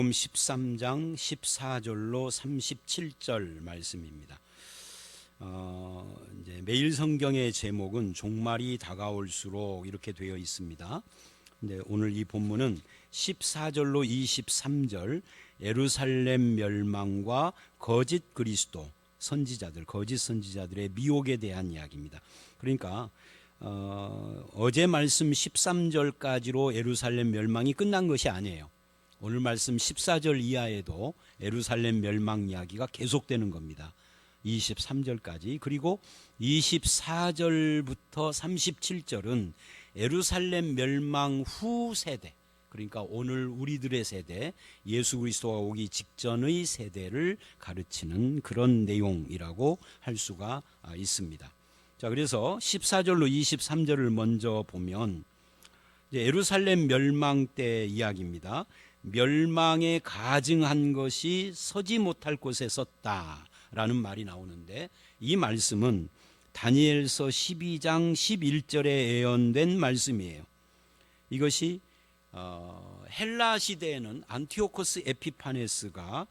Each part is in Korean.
음 13장 14절로 37절 말씀입니다. 어, 이제 매일 성경의 제목은 종말이 다가올수록 이렇게 되어 있습니다. 근데 오늘 이 본문은 14절로 23절 예루살렘 멸망과 거짓 그리스도 선지자들, 거짓 선지자들의 미혹에 대한 이야기입니다. 그러니까 어, 어제 말씀 13절까지로 예루살렘 멸망이 끝난 것이 아니에요. 오늘 말씀 14절 이하에도 예루살렘 멸망 이야기가 계속되는 겁니다. 23절까지 그리고 24절부터 37절은 예루살렘 멸망 후 세대 그러니까 오늘 우리들의 세대 예수 그리스도가 오기 직전의 세대를 가르치는 그런 내용이라고 할 수가 있습니다. 자, 그래서 14절로 23절을 먼저 보면 예루살렘 멸망 때 이야기입니다. 멸망에 가증한 것이 서지 못할 곳에 섰다라는 말이 나오는데 이 말씀은 다니엘서 12장 11절에 예언된 말씀이에요. 이것이 어, 헬라 시대에는 안티오코스 에피파네스가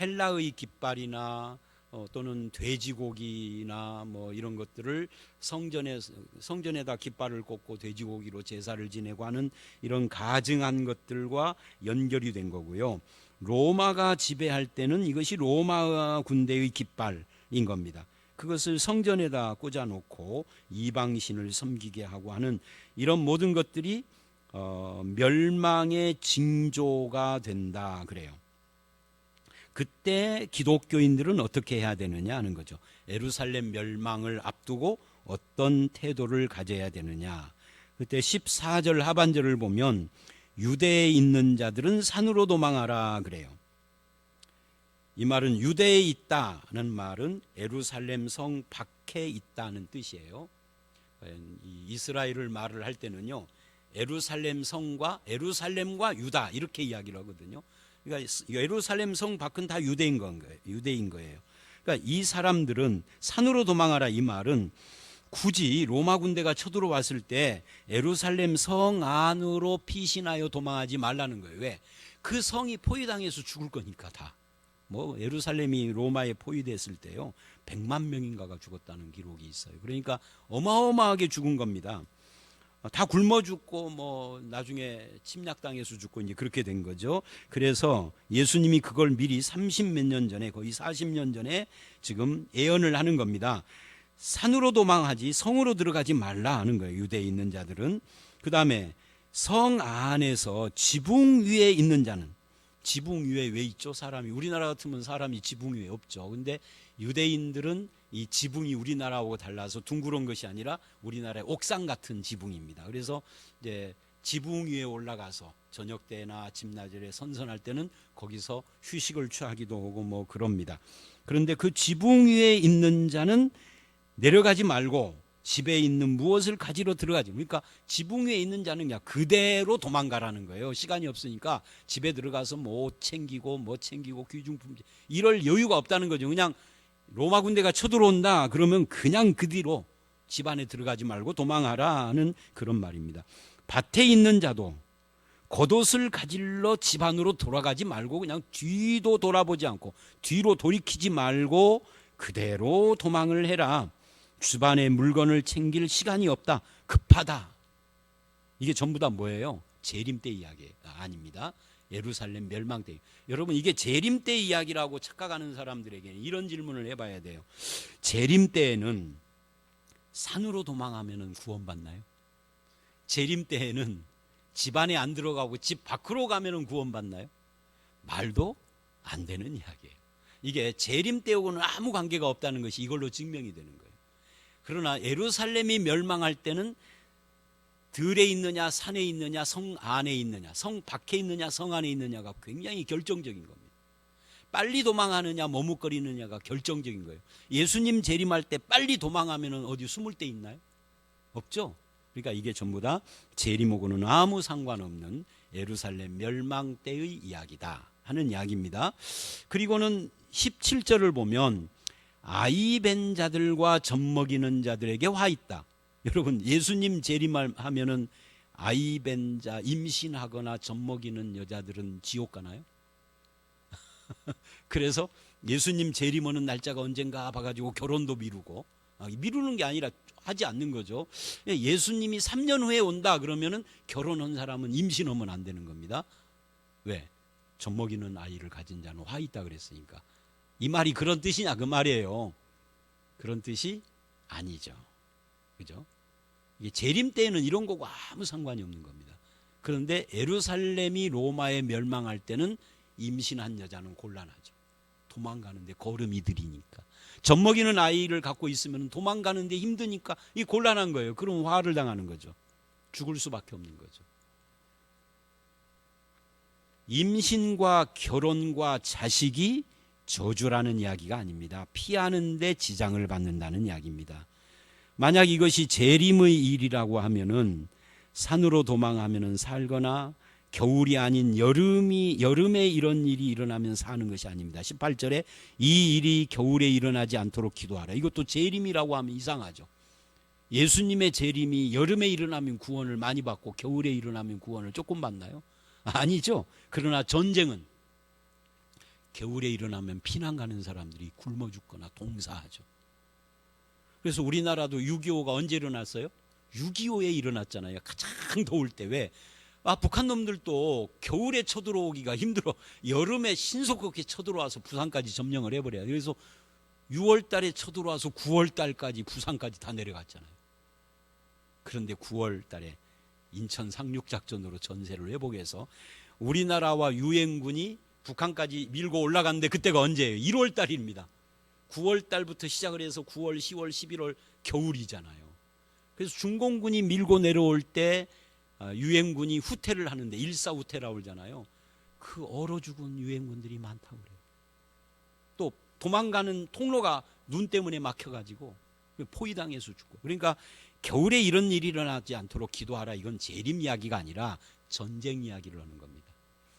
헬라의 깃발이나 어, 또는 돼지고기나 뭐 이런 것들을 성전에 성전에다 깃발을 꽂고 돼지고기로 제사를 지내고 하는 이런 가증한 것들과 연결이 된 거고요. 로마가 지배할 때는 이것이 로마 군대의 깃발인 겁니다. 그것을 성전에다 꽂아 놓고 이방신을 섬기게 하고 하는 이런 모든 것들이 어, 멸망의 징조가 된다 그래요. 그때 기독교인들은 어떻게 해야 되느냐 하는 거죠. 예루살렘 멸망을 앞두고 어떤 태도를 가져야 되느냐. 그때 14절 하반절을 보면 유대에 있는 자들은 산으로 도망하라 그래요. 이 말은 유대에 있다는 말은 예루살렘 성 밖에 있다는 뜻이에요. 이스라엘을 말을 할 때는요. 예루살렘 성과 예루살렘과 유다 이렇게 이야기를 하거든요. 그러니까 예루살렘 성 밖은 다 유대인 건 거예요. 유대인 거예요. 그러니까 이 사람들은 산으로 도망하라 이 말은 굳이 로마 군대가 쳐들어왔을 때 예루살렘 성 안으로 피신하여 도망하지 말라는 거예요. 왜? 그 성이 포위당해서 죽을 거니까 다. 뭐 예루살렘이 로마에 포위됐을 때요. 100만 명인가가 죽었다는 기록이 있어요. 그러니까 어마어마하게 죽은 겁니다. 다 굶어 죽고 뭐 나중에 침략당해서 죽고 이제 그렇게 된 거죠. 그래서 예수님이 그걸 미리 30 몇 년 전에 거의 40년 전에 지금 예언을 하는 겁니다. 산으로 도망하지 성으로 들어가지 말라 하는 거예요. 유대에 있는 자들은. 그다음에 성 안에서 지붕 위에 있는 자는 지붕 위에 왜 있죠? 사람이 우리나라 같으면 사람이 지붕 위에 없죠. 근데 유대인들은 이 지붕이 우리나라하고 달라서 둥그런 것이 아니라 우리나라의 옥상 같은 지붕입니다. 그래서 이제 지붕 위에 올라가서 저녁 때나 낮에 선선할 때는 거기서 휴식을 취하기도 하고 뭐 그럽니다. 그런데 그 지붕 위에 있는 자는 내려가지 말고 집에 있는 무엇을 가지러 들어가지. 그러니까 지붕 위에 있는 자는 그냥 그대로 도망가라는 거예요. 시간이 없으니까 집에 들어가서 뭐 챙기고 뭐 챙기고 귀중품 이럴 여유가 없다는 거죠. 그냥 로마 군대가 쳐들어온다 그러면 그냥 그 뒤로 집 안에 들어가지 말고 도망하라는 그런 말입니다. 밭에 있는 자도 겉옷을 가질러 집 안으로 돌아가지 말고 그냥 뒤도 돌아보지 않고 뒤로 돌이키지 말고 그대로 도망을 해라. 주반에 물건을 챙길 시간이 없다. 급하다. 이게 전부 다 뭐예요? 재림 때 이야기 아닙니다. 예루살렘 멸망 때. 여러분 이게 재림 때 이야기라고 착각하는 사람들에게 이런 질문을 해봐야 돼요. 재림 때에는 산으로 도망하면 구원받나요? 재림 때에는 집 안에 안 들어가고 집 밖으로 가면 구원받나요? 말도 안 되는 이야기예요. 이게 재림 때하고는 아무 관계가 없다는 것이 이걸로 증명이 되는 거예요. 그러나 예루살렘이 멸망할 때는 들에 있느냐 산에 있느냐 성 안에 있느냐 성 밖에 있느냐 성 안에 있느냐가 굉장히 결정적인 겁니다. 빨리 도망하느냐 머뭇거리느냐가 결정적인 거예요. 예수님 재림할 때 빨리 도망하면 어디 숨을 데 있나요? 없죠. 그러니까 이게 전부 다 재림하고는 아무 상관없는 예루살렘 멸망 때의 이야기다 하는 이야기입니다. 그리고는 17절을 보면 아이 벤 자들과 젖먹이는 자들에게 화 있다. 여러분 예수님 재림하면은 아이 벤 자, 임신하거나 젖먹이는 여자들은 지옥 가나요? 그래서 예수님 재림하는 날짜가 언젠가 봐가지고 결혼도 미루고 아, 미루는 게 아니라 하지 않는 거죠. 예, 예수님이 3년 후에 온다 그러면은 결혼한 사람은 임신하면 안 되는 겁니다. 왜? 젖먹이는 아이를 가진 자는 화 있다 그랬으니까. 이 말이 그런 뜻이냐 그 말이에요. 그런 뜻이 아니죠. 그죠? 이게 재림 때에는 이런 거고 아무 상관이 없는 겁니다. 그런데 에루살렘이 로마에 멸망할 때는 임신한 여자는 곤란하죠. 도망가는데 걸음이 들이니까. 젖먹이는 아이를 갖고 있으면 도망가는데 힘드니까 이 곤란한 거예요. 그럼 화를 당하는 거죠. 죽을 수밖에 없는 거죠. 임신과 결혼과 자식이 저주라는 이야기가 아닙니다. 피하는데 지장을 받는다는 이야기입니다. 만약 이것이 재림의 일이라고 하면은 산으로 도망하면은 살거나 겨울이 아닌 여름이 여름에 이런 일이 일어나면 사는 것이 아닙니다. 18절에 이 일이 겨울에 일어나지 않도록 기도하라. 이것도 재림이라고 하면 이상하죠. 예수님의 재림이 여름에 일어나면 구원을 많이 받고 겨울에 일어나면 구원을 조금 받나요? 아니죠. 그러나 전쟁은 겨울에 일어나면 피난 가는 사람들이 굶어 죽거나 동사하죠. 그래서 우리나라도 6.25가 언제 일어났어요? 6.25에 일어났잖아요. 가장 더울 때 왜? 아, 북한 놈들도 겨울에 쳐들어오기가 힘들어. 여름에 신속하게 쳐들어와서 부산까지 점령을 해버려요. 그래서 6월 달에 쳐들어와서 9월 달까지 부산까지 다 내려갔잖아요. 그런데 9월 달에 인천 상륙작전으로 전세를 회복해서 우리나라와 유엔군이 북한까지 밀고 올라갔는데 그때가 언제예요? 1월 달입니다. 9월 달부터 시작을 해서 9월, 10월, 11월 겨울이잖아요. 그래서 중공군이 밀고 내려올 때 아, 유엔군이 후퇴를 하는데 일사후퇴라고 그러잖아요. 그 얼어 죽은 유엔군들이 많다고 그래요. 또 도망가는 통로가 눈 때문에 막혀가지고 포위당해서 죽고. 그러니까 겨울에 이런 일이 일어나지 않도록 기도하라. 이건 재림 이야기가 아니라 전쟁 이야기를 하는 겁니다.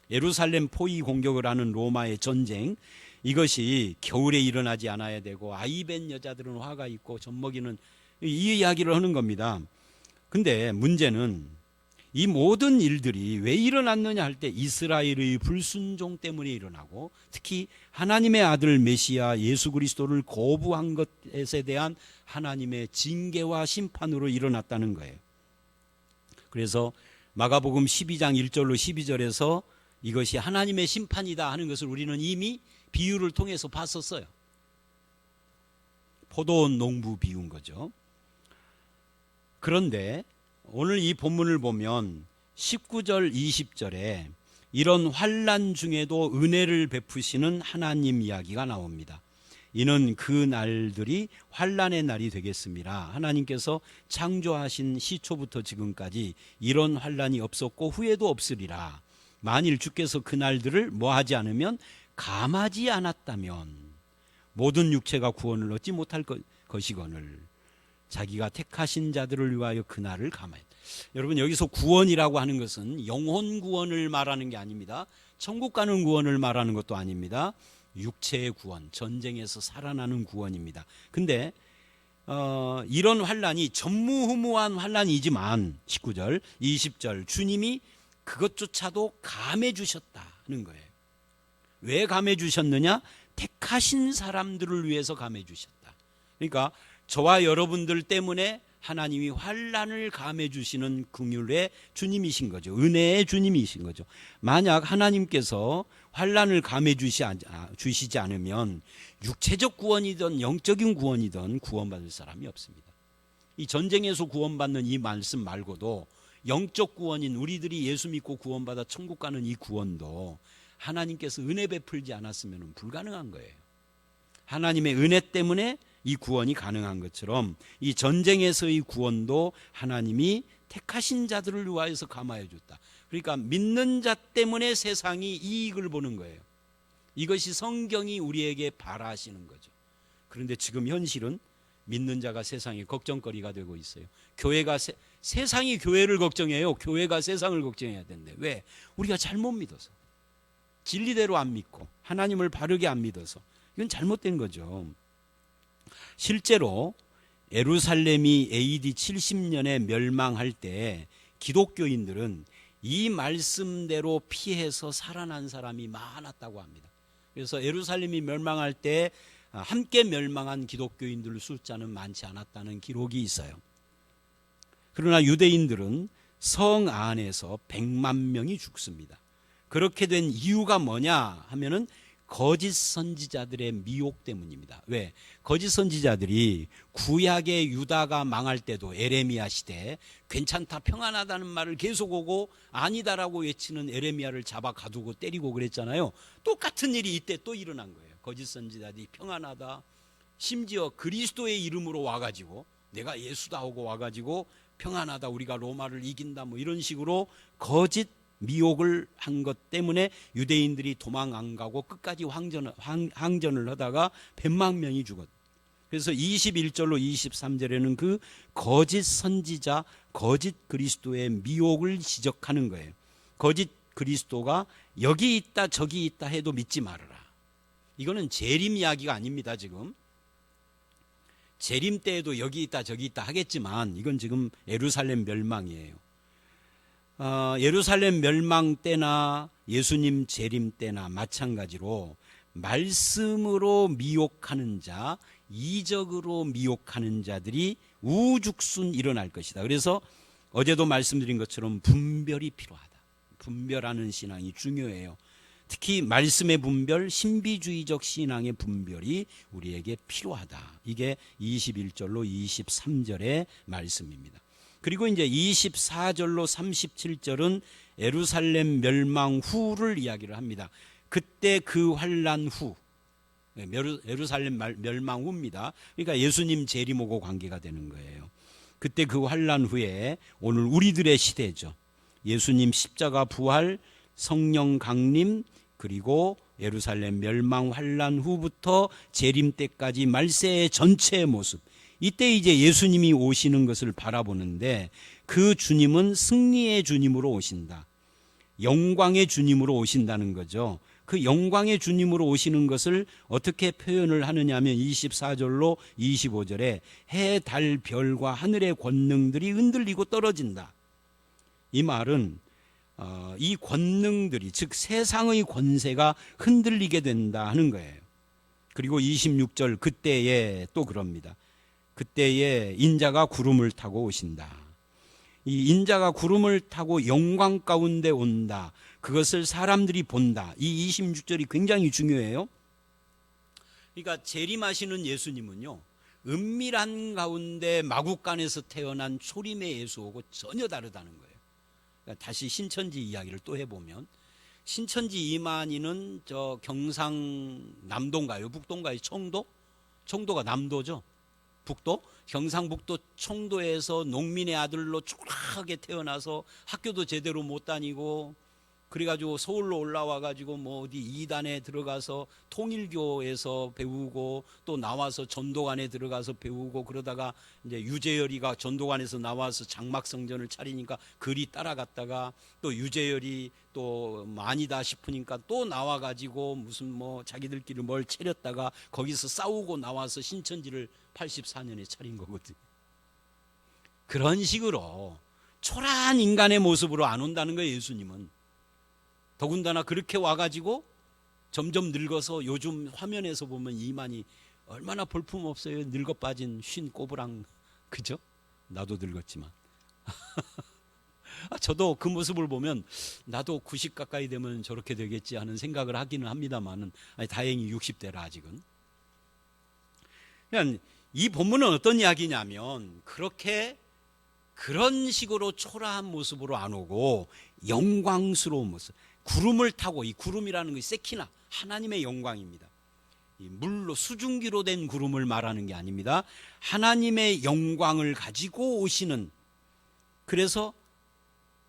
예루살렘 포위 공격을 하는 로마의 전쟁 이것이 겨울에 일어나지 않아야 되고 아이벤 여자들은 화가 있고 젖먹이는 이 이야기를 하는 겁니다. 근데 문제는 이 모든 일들이 왜 일어났느냐 할 때 이스라엘의 불순종 때문에 일어나고 특히 하나님의 아들 메시아 예수 그리스도를 거부한 것에 대한 하나님의 징계와 심판으로 일어났다는 거예요. 그래서 마가복음 12장 1절로 12절에서 이것이 하나님의 심판이다 하는 것을 우리는 이미 비유를 통해서 봤었어요. 포도원 농부 비운 거죠. 그런데 오늘 이 본문을 보면 19절 20절에 이런 환란 중에도 은혜를 베푸시는 하나님 이야기가 나옵니다. 이는 그 날들이 환란의 날이 되겠습니다. 하나님께서 창조하신 시초부터 지금까지 이런 환란이 없었고 후에도 없으리라. 만일 주께서 그 날들을 뭐 하지 않으면 감하지 않았다면 모든 육체가 구원을 얻지 못할 것이거늘 자기가 택하신 자들을 위하여 그날을 감하였다. 여러분 여기서 구원이라고 하는 것은 영혼 구원을 말하는 게 아닙니다. 천국 가는 구원을 말하는 것도 아닙니다. 육체의 구원, 전쟁에서 살아나는 구원입니다. 근데 어, 이런 환란이 전무후무한 환란이지만 19절, 20절 주님이 그것조차도 감해 주셨다는 거예요. 왜 감해 주셨느냐? 택하신 사람들을 위해서 감해 주셨다. 그러니까 저와 여러분들 때문에 하나님이 환란을 감해 주시는 긍휼의 주님이신 거죠. 은혜의 주님이신 거죠. 만약 하나님께서 환란을 감해 아, 주시지 않으면 육체적 구원이든 영적인 구원이든 구원받을 사람이 없습니다. 이 전쟁에서 구원받는 이 말씀 말고도 영적 구원인 우리들이 예수 믿고 구원받아 천국 가는 이 구원도 하나님께서 은혜 베풀지 않았으면 불가능한 거예요. 하나님의 은혜 때문에 이 구원이 가능한 것처럼 이 전쟁에서의 구원도 하나님이 택하신 자들을 위하여서 감화해 줬다. 그러니까 믿는 자 때문에 세상이 이익을 보는 거예요. 이것이 성경이 우리에게 바라시는 거죠. 그런데 지금 현실은 믿는 자가 세상의 걱정거리가 되고 있어요. 교회가 세, 세상이 교회를 걱정해요. 교회가 세상을 걱정해야 되는데 왜? 우리가 잘못 믿어서 진리대로 안 믿고 하나님을 바르게 안 믿어서 이건 잘못된 거죠. 실제로 에루살렘이 AD 70년에 멸망할 때 기독교인들은 이 말씀대로 피해서 살아난 사람이 많았다고 합니다. 그래서 예루살렘이 멸망할 때 아, 함께 멸망한 기독교인들 숫자는 많지 않았다는 기록이 있어요. 그러나 유대인들은 성 안에서 100만 명이 죽습니다. 그렇게 된 이유가 뭐냐 하면은 거짓 선지자들의 미혹 때문입니다. 왜? 거짓 선지자들이 구약의 유다가 망할 때도 에레미야 시대 괜찮다 평안하다는 말을 계속 오고 아니다라고 외치는 에레미야를 잡아 가두고 때리고 그랬잖아요. 똑같은 일이 이때 또 일어난 거예요. 거짓 선지자들이 평안하다 심지어 그리스도의 이름으로 와 가지고 내가 예수다 하고 와 가지고 평안하다 우리가 로마를 이긴다 뭐 이런 식으로 거짓 미혹을 한 것 때문에 유대인들이 도망 안 가고 끝까지 황전, 황, 항전을 하다가 100만 명이 죽었. 그래서 21절로 23절에는 그 거짓 선지자, 거짓 그리스도의 미혹을 지적하는 거예요. 거짓 그리스도가 여기 있다 저기 있다 해도 믿지 말아라. 이거는 재림 이야기가 아닙니다, 지금. 재림 때에도 여기 있다 저기 있다 하겠지만 이건 지금 예루살렘 멸망이에요. 어, 예루살렘 멸망 때나 예수님 재림 때나 마찬가지로 말씀으로 미혹하는 자, 이적으로 미혹하는 자들이 우죽순 일어날 것이다. 그래서 어제도 말씀드린 것처럼 분별이 필요하다. 분별하는 신앙이 중요해요. 특히 말씀의 분별, 신비주의적 신앙의 분별이 우리에게 필요하다. 이게 21절로 23절의 말씀입니다. 그리고 이제 24절로 37절은 에루살렘 멸망 후를 이야기를 합니다. 그때 그 환란 후 네, 에루살렘 멸망 후입니다. 그러니까 예수님 재림하고 관계가 되는 거예요. 그때 그 환란 후에 오늘 우리들의 시대죠. 예수님 십자가 부활, 성령 강림, 그리고 예루살렘 멸망 환란 후부터 재림 때까지 말세의 전체의 모습. 이때 이제 예수님이 오시는 것을 바라보는데 그 주님은 승리의 주님으로 오신다. 영광의 주님으로 오신다는 거죠. 그 영광의 주님으로 오시는 것을 어떻게 표현을 하느냐 하면 24절로 25절에 해, 달, 별과 하늘의 권능들이 흔들리고 떨어진다. 이 말은 어, 이 권능들이 즉 세상의 권세가 흔들리게 된다 하는 거예요. 그리고 26절 그때에 또 그럽니다. 그때에 인자가 구름을 타고 오신다. 이 인자가 구름을 타고 영광 가운데 온다. 그것을 사람들이 본다. 이 26절이 굉장히 중요해요. 그러니까 재림하시는 예수님은요. 은밀한 가운데 마국간에서 태어난 초림의 예수하고 전혀 다르다는 거예요. 그러니까 다시 신천지 이야기를 또 해보면 신천지 이만희는 저 경상 남도인가요? 북도인가요? 청도? 청도가 남도죠. 북도? 경상북도 청도에서 농민의 아들로 초라하게 태어나서 학교도 제대로 못 다니고 그래가지고 서울로 올라와 가지고 뭐 어디 이단에 들어가서 통일교에서 배우고 또 나와서 전도관에 들어가서 배우고 그러다가 이제 유재열이가 전도관에서 나와서 장막성전을 차리니까 글이 따라갔다가 또 유재열이 또 아니다 싶으니까 또 나와 가지고 무슨 뭐 자기들끼리 뭘 차렸다가 거기서 싸우고 나와서 신천지를 84년에 차린 거거든. 그런 식으로 초라한 인간의 모습으로 안 온다는 거예요, 예수님은. 더군다나 그렇게 와가지고 점점 늙어서 요즘 화면에서 보면 이만이 얼마나 볼품 없어요. 늙어 빠진 쉰 꼬부랑 그죠? 나도 늙었지만 아, 저도 그 모습을 보면 나도 90 가까이 되면 저렇게 되겠지 하는 생각을 하기는 합니다만은 다행히 60대라 아직은. 그냥 이 본문은 어떤 이야기냐면 그렇게 그런 식으로 초라한 모습으로 안 오고 영광스러운 모습. 구름을 타고 이 구름이라는 것이 세키나 하나님의 영광입니다. 물로 수증기로 된 구름을 말하는 게 아닙니다. 하나님의 영광을 가지고 오시는 그래서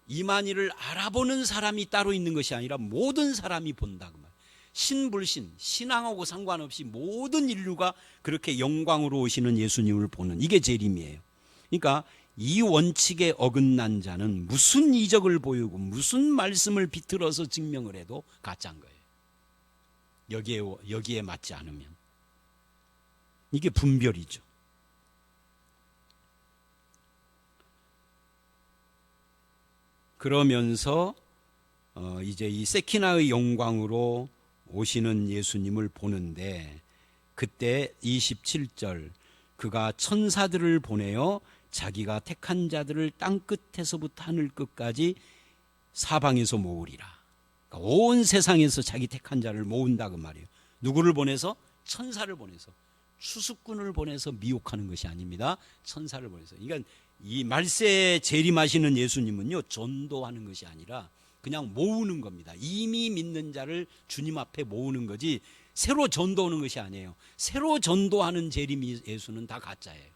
이만희를 알아보는 사람이 따로 있는 것이 아니라 모든 사람이 본다 그 말. 신불신 신앙하고 상관없이 모든 인류가 그렇게 영광으로 오시는 예수님을 보는 이게 재림이에요. 그러니까 이 원칙에 어긋난 자는 무슨 이적을 보이고 무슨 말씀을 비틀어서 증명을 해도 가짜인 거예요. 여기에, 여기에 맞지 않으면. 이게 분별이죠. 그러면서 어, 이제 이 세키나의 영광으로 오시는 예수님을 보는데 그때 27절 그가 천사들을 보내어 자기가 택한 자들을 땅 끝에서부터 하늘 끝까지 사방에서 모으리라. 그러니까 온 세상에서 자기 택한 자를 모은다 그 말이에요. 누구를 보내서 천사를 보내서 추수꾼을 보내서 미혹하는 것이 아닙니다. 천사를 보내서. 그러니까 이 말세에 재림하시는 예수님은요 전도하는 것이 아니라 그냥 모으는 겁니다. 이미 믿는 자를 주님 앞에 모으는 거지 새로 전도하는 것이 아니에요. 새로 전도하는 재림 예수는 다 가짜예요.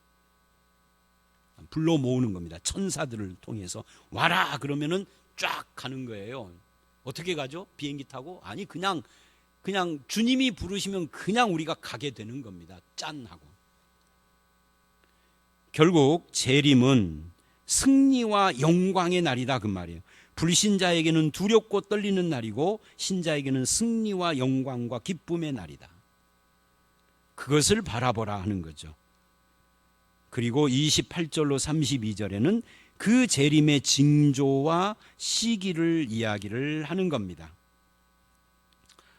불러 모으는 겁니다. 천사들을 통해서 와라 그러면은 쫙 가는 거예요. 어떻게 가죠? 비행기 타고? 아니 그냥 그냥 주님이 부르시면 그냥 우리가 가게 되는 겁니다. 짠 하고. 결국 재림은 승리와 영광의 날이다 그 말이에요. 불신자에게는 두렵고 떨리는 날이고 신자에게는 승리와 영광과 기쁨의 날이다. 그것을 바라보라 하는 거죠. 그리고 28절로 32절에는 그 재림의 징조와 시기를 이야기를 하는 겁니다.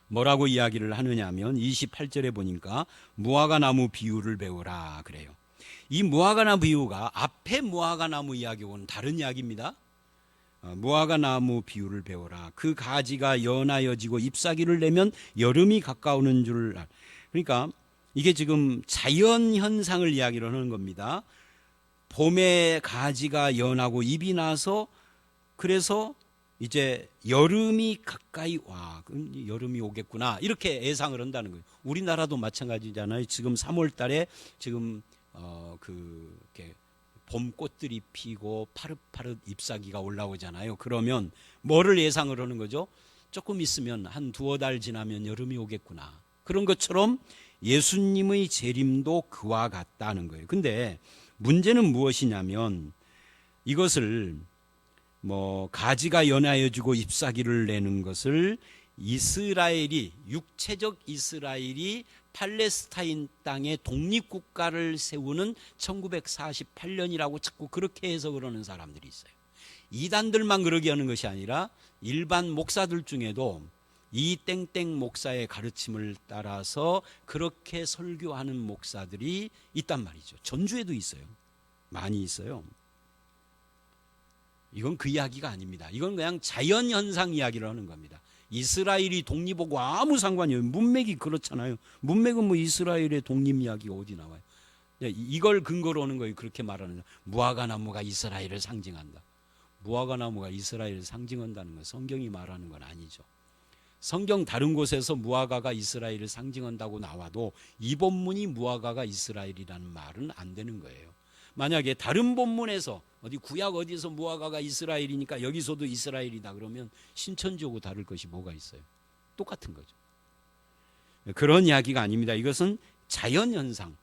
뭐라고 이야기를 하느냐면 28절에 보니까 무화과 나무 비유를 배우라 그래요. 이 무화과 나무 비유가 앞에 무화과 나무 이야기와는 다른 이야기입니다. 어, 무화과 나무 비유를 배워라. 그 가지가 연하여지고 잎사귀를 내면 여름이 가까우는 줄. 알- 그러니까 이게 지금 자연 현상을 이야기를 하는 겁니다. 봄에 가지가 연하고 잎이 나서 그래서 이제 여름이 가까이 와 여름이 오겠구나 이렇게 예상을 한다는 거예요. 우리나라도 마찬가지잖아요. 지금 3월달에 지금 어그 이렇게 봄 꽃들이 피고 파릇파릇 잎사귀가 올라오잖아요. 그러면 뭐를 예상을 하는 거죠? 조금 있으면 한 두어 달 지나면 여름이 오겠구나. 그런 것처럼 예수님의 재림도 그와 같다는 거예요. 근데 문제는 무엇이냐면 이것을 뭐 가지가 연하여지고 잎사귀를 내는 것을 이스라엘이 육체적 이스라엘이 팔레스타인 땅에 독립국가를 세우는 1948년이라고 자꾸 그렇게 해석을 하는 사람들이 있어요. 이단들만 그러게 하는 것이 아니라 일반 목사들 중에도 이 땡땡 목사의 가르침을 따라서 그렇게 설교하는 목사들이 있단 말이죠. 전주에도 있어요. 많이 있어요. 이건 그 이야기가 아닙니다. 이건 그냥 자연 현상 이야기를 하는 겁니다. 이스라엘이 독립하고 아무 상관이 없어요. 문맥이 그렇잖아요. 문맥은 뭐 이스라엘의 독립 이야기가 어디 나와요? 네, 이걸 근거로 하는 거예요. 그렇게 말하는 무화과 나무가 이스라엘을 상징한다. 무화과 나무가 이스라엘을 상징한다는 건 성경이 말하는 건 아니죠. 성경 다른 곳에서 무화과가 이스라엘을 상징한다고 나와도 이 본문이 무화과가 이스라엘이라는 말은 안 되는 거예요. 만약에 다른 본문에서 어디 구약 어디서 무화과가 이스라엘이니까 여기서도 이스라엘이다 그러면 신천지하고 다를 것이 뭐가 있어요? 똑같은 거죠. 그런 이야기가 아닙니다. 이것은 자연 현상.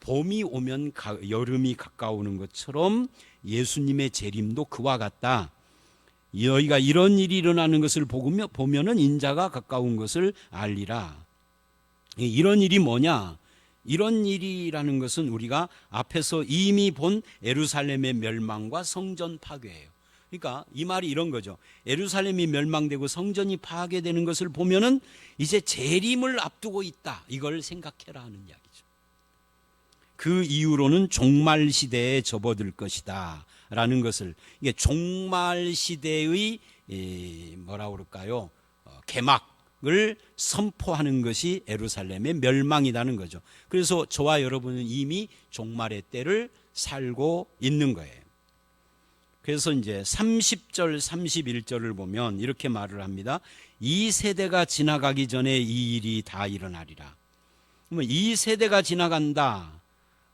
봄이 오면 가, 여름이 가까우는 것처럼 예수님의 재림도 그와 같다. 너희가 이런 일이 일어나는 것을 보면, 보면은 인자가 가까운 것을 알리라. 이런 일이 뭐냐? 이런 일이라는 것은 우리가 앞에서 이미 본 에루살렘의 멸망과 성전 파괴예요. 그러니까 이 말이 이런 거죠. 에루살렘이 멸망되고 성전이 파괴되는 것을 보면은 이제 재림을 앞두고 있다. 이걸 생각해라 하는 이야기죠. 그 이후로는 종말 시대에 접어들 것이다. 라는 것을 이게 종말 시대의 뭐라 그럴까요? 어, 개막을 선포하는 것이 에루살렘의 멸망이라는 거죠. 그래서 저와 여러분은 이미 종말의 때를 살고 있는 거예요. 그래서 이제 30절, 31절을 보면 이렇게 말을 합니다. 이 세대가 지나가기 전에 이 일이 다 일어나리라. 그러면 이 세대가 지나간다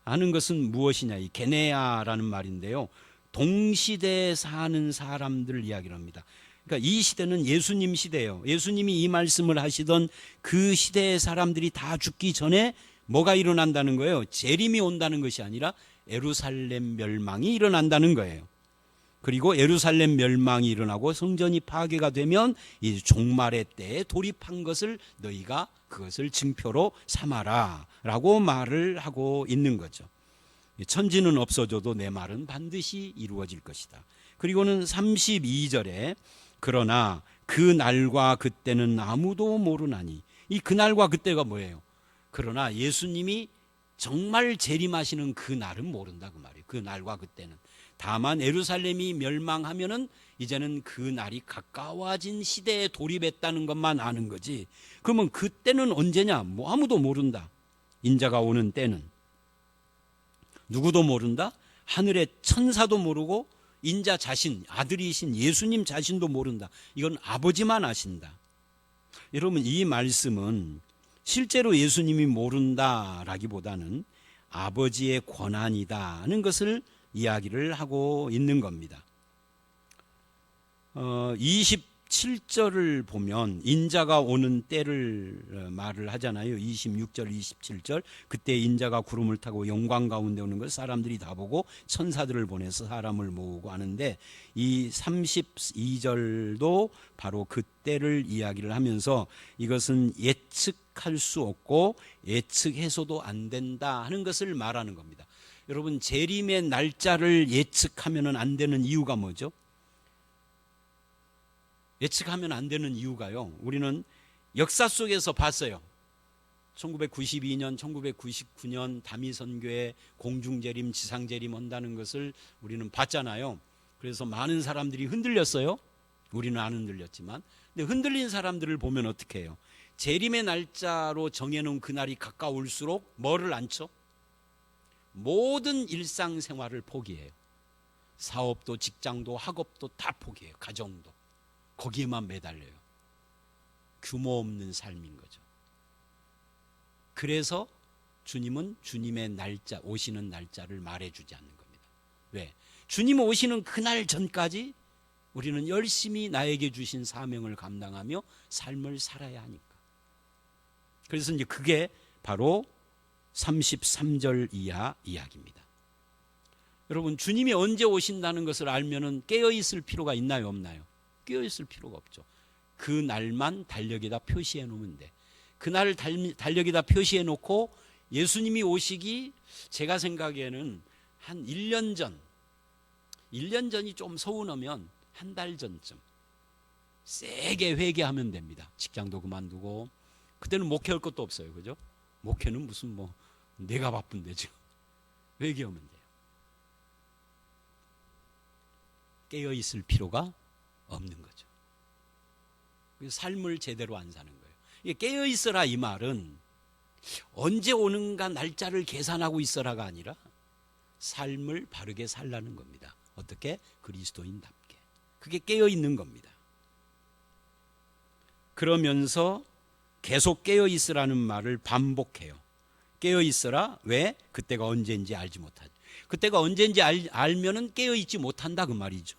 하는 것은 무엇이냐? 이 게네아라는 말인데요. 동시대에 사는 사람들 이야기를 합니다. 그러니까 이 시대는 예수님 시대예요. 예수님이 이 말씀을 하시던 그 시대의 사람들이 다 죽기 전에 뭐가 일어난다는 거예요? 재림이 온다는 것이 아니라 에루살렘 멸망이 일어난다는 거예요. 그리고 에루살렘 멸망이 일어나고 성전이 파괴가 되면 이 종말의 때에 돌입한 것을 너희가 그것을 증표로 삼아라 라고 말을 하고 있는 거죠. 천지는 없어져도 내 말은 반드시 이루어질 것이다. 그리고는 32절에 그러나 그 날과 그때는 아무도 모르나니 이 그날과 그때가 뭐예요? 그러나 예수님이 정말 재림하시는 그 날은 모른다 그 말이에요. 그 날과 그때는. 다만 에루살렘이 멸망하면은 이제는 그 날이 가까워진 시대에 돌입했다는 것만 아는 거지. 그러면 그때는 언제냐? 뭐 아무도 모른다. 인자가 오는 때는 누구도 모른다. 하늘의 천사도 모르고 인자 자신 아들이신 예수님 자신도 모른다. 이건 아버지만 아신다. 여러분 이 말씀은 실제로 예수님이 모른다라기보다는 아버지의 권한이다는 것을 이야기를 하고 있는 겁니다. 어, 27절을 보면 인자가 오는 때를 어, 말을 하잖아요. 26절, 27절. 그때 인자가 구름을 타고 영광 가운데 오는 걸 사람들이 다 보고 천사들을 보내서 사람을 모으고 하는데 이 32절도 바로 그때를 이야기를 하면서 이것은 예측할 수 없고 예측해서도 안 된다 하는 것을 말하는 겁니다. 여러분 재림의 날짜를 예측하면 안 되는 이유가 뭐죠? 예측하면 안 되는 이유가요. 우리는 역사 속에서 봤어요. 1992년, 1999년 다미선교회 공중재림, 지상재림 한다는 것을 우리는 봤잖아요. 그래서 많은 사람들이 흔들렸어요. 우리는 안 흔들렸지만. 근데 흔들린 사람들을 보면 어떻게 해요? 재림의 날짜로 정해놓은 그날이 가까울수록 뭐를 안죠? 모든 일상생활을 포기해요. 사업도 직장도 학업도 다 포기해요. 가정도. 거기에만 매달려요. 규모 없는 삶인 거죠. 그래서 주님은 주님의 날짜, 오시는 날짜를 말해주지 않는 겁니다. 왜? 주님 오시는 그날 전까지 우리는 열심히 나에게 주신 사명을 감당하며 삶을 살아야 하니까. 그래서 이제 그게 바로 33절 이하 이야기입니다. 여러분, 주님이 언제 오신다는 것을 알면은 깨어 있을 필요가 있나요, 없나요? 깨어 있을 필요가 없죠. 그 날만 달력에다 표시해 놓으면 돼. 그날을 달력에다 표시해 놓고 예수님이 오시기 제가 생각에는 한 1년 전, 1년 전이 좀 서운하면 한 달 전쯤 세게 회개하면 됩니다. 직장도 그만두고 그때는 목회할 것도 없어요. 그죠? 목회는 무슨 뭐 내가 바쁜데 지금 회개하면 돼요. 깨어 있을 필요가 없는 거죠. 삶을 제대로 안 사는 거예요. 깨어 있어라 이 말은 언제 오는가 날짜를 계산하고 있어라가 아니라 삶을 바르게 살라는 겁니다. 어떻게 그리스도인답게 그게 깨어 있는 겁니다. 그러면서 계속 깨어 있으라는 말을 반복해요. 깨어 있어라. 왜? 그때가 언제인지 알지 못하지. 그때가 언제인지 알, 알면은 깨어 있지 못한다 그 말이죠.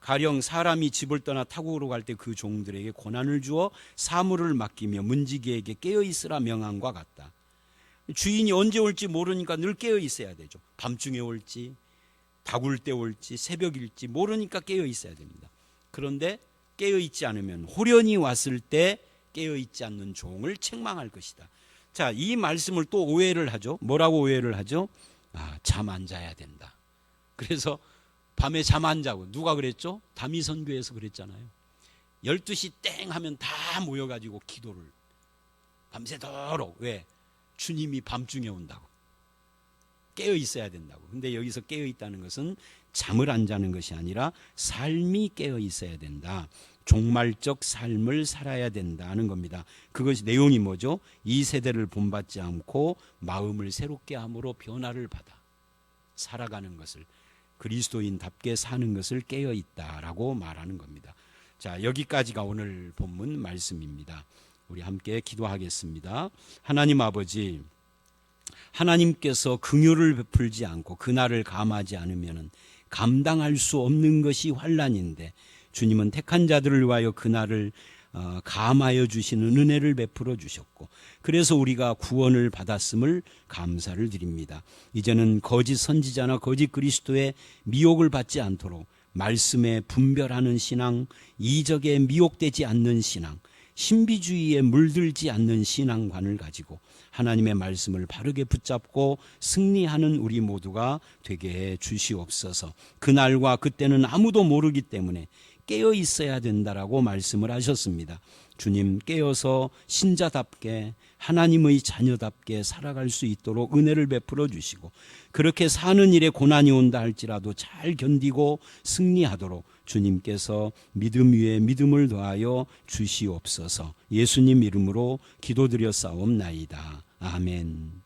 가령 사람이 집을 떠나 타국으로 갈 때 그 종들에게 고난을 주어 사물을 맡기며 문지기에게 깨어 있으라 명함과 같다. 주인이 언제 올지 모르니까 늘 깨어 있어야 되죠. 밤중에 올지, 다굴 때 올지, 새벽일지 모르니까 깨어 있어야 됩니다. 그런데 깨어 있지 않으면 호련히 왔을 때 깨어 있지 않는 종을 책망할 것이다. 자, 이 말씀을 또 오해를 하죠. 뭐라고 오해를 하죠? 아, 잠 안 자야 된다. 그래서 밤에 잠 안 자고 누가 그랬죠? 다미선교에서 그랬잖아요. 12시 땡 하면 다 모여가지고 기도를 밤새도록 왜? 주님이 밤중에 온다고. 깨어 있어야 된다고. 근데 여기서 깨어 있다는 것은 잠을 안 자는 것이 아니라 삶이 깨어 있어야 된다. 종말적 삶을 살아야 된다는 겁니다. 그것이 내용이 뭐죠? 이 세대를 본받지 않고 마음을 새롭게 함으로 변화를 받아 살아가는 것을 그리스도인답게 사는 것을 깨어 있다라고 말하는 겁니다. 자, 여기까지가 오늘 본문 말씀입니다. 우리 함께 기도하겠습니다. 하나님 아버지, 하나님께서 긍휼을 베풀지 않고 그날을 감하지 않으면 감당할 수 없는 것이 환란인데 주님은 택한 자들을 위하여 그날을 어, 감하여 주시는 은혜를 베풀어 주셨고 그래서 우리가 구원을 받았음을 감사를 드립니다. 이제는 거짓 선지자나 거짓 그리스도의 미혹을 받지 않도록 말씀에 분별하는 신앙, 이적에 미혹되지 않는 신앙, 신비주의에 물들지 않는 신앙관을 가지고 하나님의 말씀을 바르게 붙잡고 승리하는 우리 모두가 되게 해 주시옵소서. 그날과 그때는 아무도 모르기 때문에 깨어 있어야 된다라고 말씀을 하셨습니다. 주님 깨어서 신자답게 하나님의 자녀답게 살아갈 수 있도록 은혜를 베풀어 주시고 그렇게 사는 일에 고난이 온다 할지라도 잘 견디고 승리하도록 주님께서 믿음 위에 믿음을 더하여 주시옵소서 예수님 이름으로 기도드려 싸움나이다. 아멘.